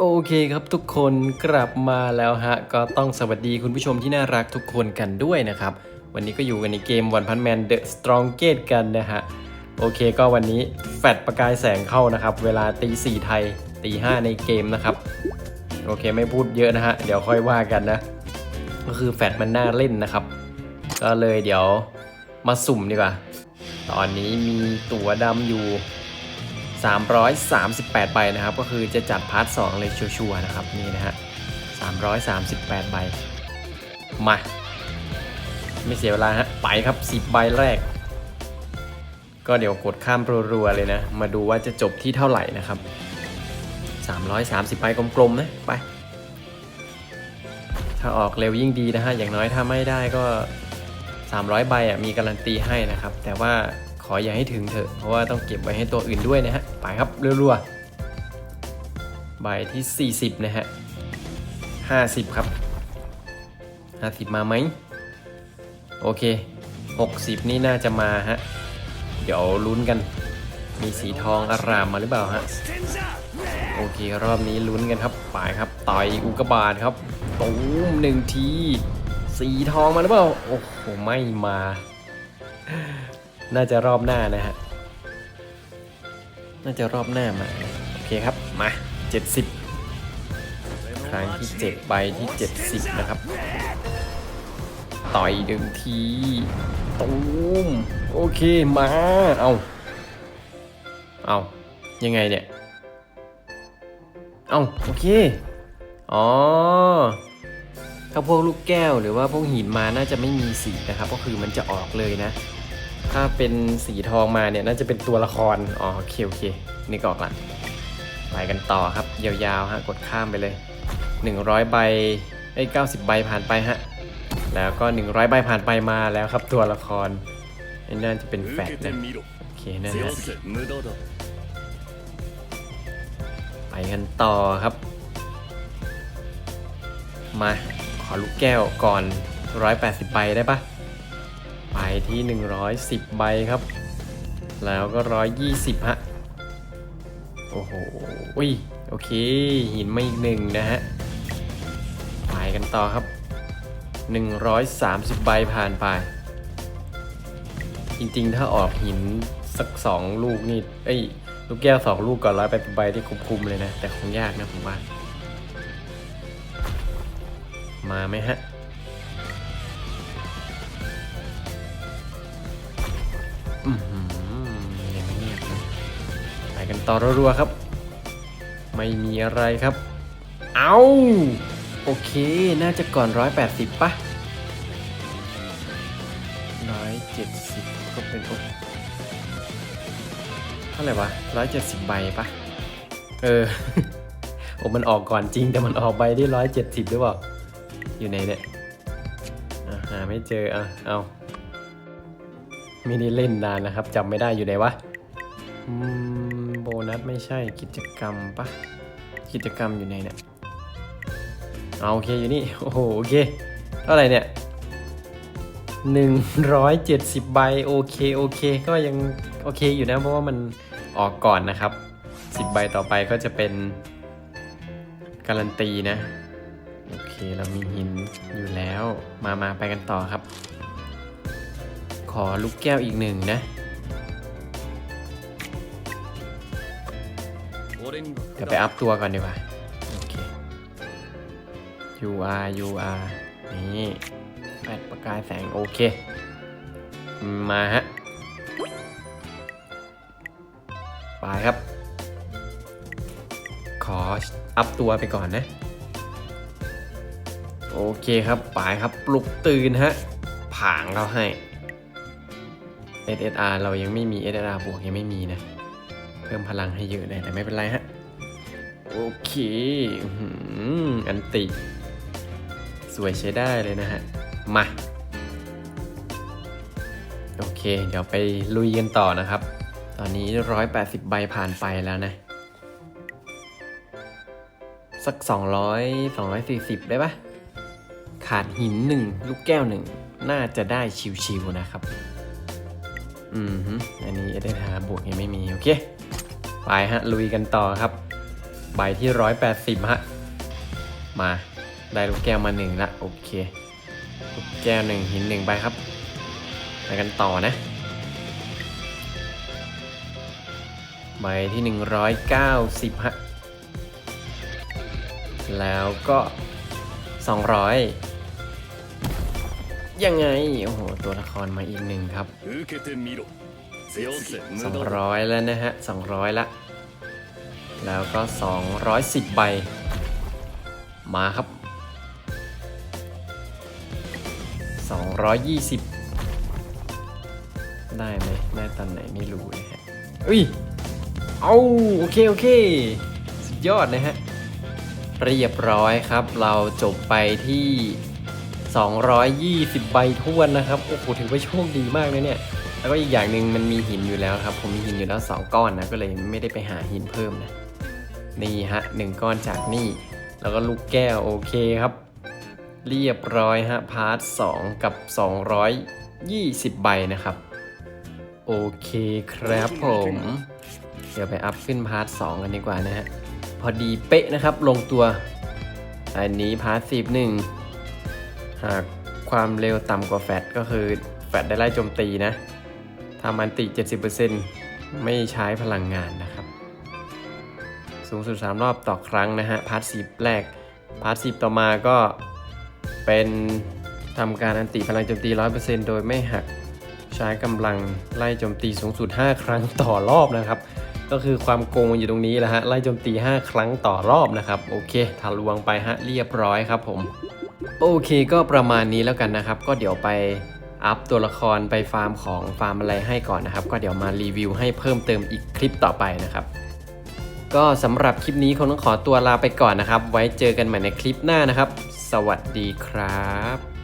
โอเคครับทุกคนกลับมาแล้วฮะ ก็ต้องสวัสดีคุณผู้ชมที่น่ารักทุกคนกันด้วยนะครับ วันนี้ก็อยู่กันในเกมวันพันแมนเดอะสตรองเกตกันนะฮะ โอเคก็วันนี้แฟดประกายแสงเข้านะครับ เวลาตีสี่ไทยตีห้าในเกมนะครับ โอเคไม่พูดเยอะนะฮะ เดี๋ยวค่อยว่ากันนะ ก็คือแฟดมันน่าเล่นนะครับ ก็เลยเดี๋ยวมาสุ่มดีกว่า ตอนนี้มีตั๋วดำอยู่ 338 ใบนะครับ ก็คือจะจัดพาร์ท2เลยชัวร์ๆนะครับนี่นะฮะ338 ใบ มา ไม่เสียเวลาฮะไปครับ 10 ใบแรก ก็เดี๋ยวกดข้ามรัวๆเลยนะ มาดูว่าจะจบที่เท่าไหร่นะครับ 330 ใบกลมๆนะไป ถ้าออกเร็วยิ่งดีนะฮะอย่างน้อยถ้าไม่ได้ก็ 300 ใบอะมีการันตีให้นะครับ แต่ว่า ขออย่าให้ถึงเถอะ เพราะว่าต้องเก็บไว้ให้ตัวอื่นด้วยนะฮะ ไปครับรัวๆ ใบที่ 40 นะฮะ 50 ครับ 50 มาไหม โอเค 60 นี่น่าจะมาฮะ เดี๋ยวลุ้นกัน มีสีทองอารามมาหรือเปล่าฮะ โอเค รอบนี้ลุ้นกันครับ ไปครับ ต่อยอุกบาตครับตูมหนึ่งที สีทองมาหรือเปล่า โอ้โห ไม่มา น่าจะรอบหน้านะฮะ น่าจะรอบหน้ามา โอเคครับ มา 70 ครั้งที่ 7 ใบที่ 70 นะครับ ต่อยหนึ่งทีตูมโอเค มา เอาเอายังไงเนี่ย เอาโอเค อ๋อ ถ้าพวกลูกแก้วหรือว่าพวกหินมาน่าจะไม่มีสีนะครับ ก็คือมันจะออกเลยนะ ถ้าเป็นสีทองมาเนี่ยน่าจะเป็นตัวละคร อ๋อโอเคโอเคนี่ก็ออกละไปกันต่อครับ ยาวๆฮะกดข้ามไปเลย 100 ใบไอ้90 ใบผ่านไปฮะ แล้วก็ 100 ใบผ่านไปมาแล้วครับตัวละครน่าจะเป็นแฟดนะโอเคนะฮะไปกันต่อครับ มา ขอลูกแก้วก่อน 180 ใบได้ปะ ที่ 110 ใบครับ แล้วก็ 120 ฮะ โอ้โหอุ้ยโอเค หินมาอีกหนึ่งนะฮะ ไปกันต่อครับ 130 ใบผ่านไป จริงๆ ถ้าออกหินสักสองลูกนี่ เอ้ย ลูกแก้วสองลูกก่อนร้อยแปดใบที่คุ้มๆเลยนะ แต่คงยากนะผมว่า มาไหมฮะ ยังเงียบเลยไปกันต่อรัวๆครับ ไม่มีอะไรครับ เอาโอเค น่าจะก่อน 180ป่ะ170 ก็เป็นโอเท่าไหร่วะ 170 ใบป่ะเออ โอ้มันออกก่อนจริง แต่มันออกใบที่170หรือเปล่า อยู่ไหนเนี่ยอะหาไม่เจออะ เอา ไม่ได้เล่นนานนะครับจำไม่ได้อยู่ไหนวะโบนัสไม่ใช่กิจกรรมปะกิจกรรมอยู่ไหนเนี่ยเอาโอเคอยู่นี่โอ้โหโอเคเท่าไหร่เนี่ย170 ใบโอเคโอเค ก็ยังโอเคอยู่นะเพราะว่ามันออกก่อนนะครับ 10 ใบต่อไปก็จะเป็นการันตีนะ โอเคเรามีหินอยู่แล้วมามาไปกันต่อครับ ขอลูกแก้วอีกหนึ่งนะเดี๋ยวไปอัพตัวก่อนดีกว่า โอเค UR UR นี่แปดประกายแสง โอเค มาฮะไปครับ ขออัพตัวไปก่อนนะ โอเคครับไปครับปลุกตื่นฮะ ผางเราให้ SSR เรายังไม่มี SSR บวกยังไม่มีนะ เพิ่มพลังให้เยอะเลยแต่ไม่เป็นไรฮะ โอเคอันติ สวยใช้ได้เลยนะฮะ มา โอเค เดี๋ยวไปลุยกันต่อนะครับ ตอนนี้ 180 ใบผ่านไปแล้วนะ สัก 200 240 ได้ปะขาดหินหนึ่งลูกแก้วหนึ่งน่าจะได้ชิวๆนะครับ อืมอันนี้เอเดนหาบวกยังไม่มี โอเค ไปฮะ ลุยกันต่อครับ ใบที่180ฮะ มา ได้ลูกแก้วมาหนึ่งละ โอเค ลูกแก้วหนึ่งหินหนึ่งใบครับ ไปกันต่อนะ ใบที่190ฮะ แล้วก็200ยั ยังไง โอ้โห ตัวละครมาอีกหนึ่งครับสองร้อยแล้วนะฮะสองร้อยละ แล้วก็สองร้อยสิบใบ มาครับสองร้อยยี่สิบได้ไหมได้ตอนไหนไม่รู้นะฮะอุ้ย เอาโอเค โอเค สุดยอดนะฮะ เรียบร้อยครับ เราจบไปที่ 220 ใบท้วนนะครับ โอ้โห ถือว่าโชคดีมากเลยเนี่ย แล้วก็อีกอย่างหนึ่งมันมีหินอยู่แล้วครับ ผมมีหินอยู่แล้ว 2 ก้อนนะ ก็เลยไม่ได้ไปหาหินเพิ่มนะ นี่ฮะหนึ่งก้อนจากนี่ แล้วก็ลูกแก้วโอเคครับ เรียบร้อยฮะ พาร์ท 2 กับ 220 ใบนะครับ โอเคครับผม เดี๋ยวไปอัพขึ้นพาร์ท 2 กันดีกว่านะฮะ พอดีเป๊ะนะครับ ลงตัว อันนี้พาร์ทสิบ หากความเร็วต่ำกว่าแฟตก็คือแฟตได้ไล่โจมตีนะทำอันติ 70%ไม่ใช้พลังงานนะครับ สูงสุด 3 รอบต่อครั้งนะฮะ พาร์ทสิบแรก พาร์ทสิบต่อมาก็เป็นทำการอันติพลังโจมตี 100%โดยไม่หักใช้กำลังไล่โจมตีสูงสุด 5 ครั้งต่อรอบนะครับ ก็คือความโกงอยู่ตรงนี้แหละฮะ ไล่โจมตี 5 ครั้งต่อรอบนะครับ โอเคทะลวงไปฮะเรียบร้อยครับผม โอเคก็ประมาณนี้แล้วกันนะครับ ก็เดี๋ยวไปอัพตัวละครไปฟาร์มของฟาร์มอะไรให้ก่อนนะครับ ก็เดี๋ยวมารีวิวให้เพิ่มเติมอีกคลิปต่อไปนะครับ ก็สำหรับคลิปนี้คงต้องขอตัวลาไปก่อนนะครับ ไว้เจอกันใหม่ในคลิปหน้านะครับ สวัสดีครับ